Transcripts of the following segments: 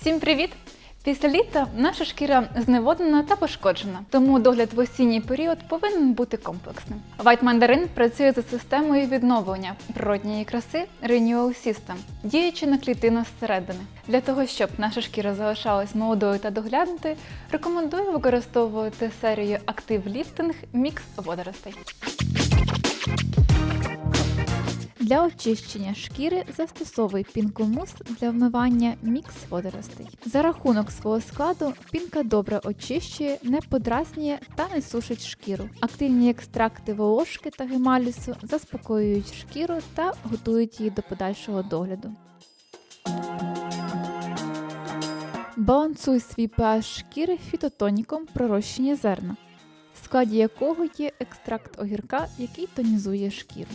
Всім привіт! Після літа наша шкіра зневоднена та пошкоджена, тому догляд в осінній період повинен бути комплексним. White Mandarin працює за системою відновлення природньої краси Renewal System, діючи на клітину зсередини. Для того, щоб наша шкіра залишалась молодою та доглянутою, рекомендую використовувати серію Active Lifting Mix водоростей. Для очищення шкіри застосовуй пінку мус для вмивання мікс водоростей. За рахунок свого складу пінка добре очищує, не подразнює та не сушить шкіру. Активні екстракти волошки та гемалісу заспокоюють шкіру та готують її до подальшого догляду. Балансуй свій pH шкіри фітотоніком пророщення зерна, в складі якого є екстракт огірка, який тонізує шкіру.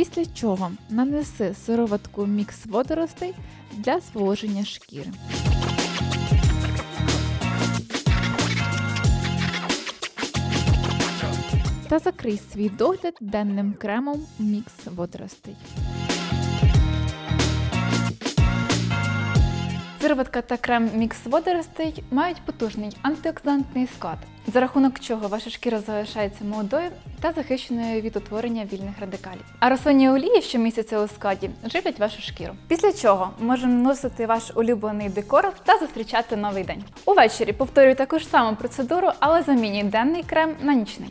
Після чого нанеси сироватку мікс водоростей для зволоження шкіри. Та закрий свій догляд денним кремом мікс водоростей. Сироватка та крем мікс водоростей мають потужний антиоксидантний склад, за рахунок чого ваша шкіра залишається молодою та захищеною від утворення вільних радикалів. А рослинні олії, що містяться у складі, живлять вашу шкіру. Після чого можемо носити ваш улюблений декор та зустрічати новий день. Увечері повторюй таку ж саму процедуру, але замінюй денний крем на нічний.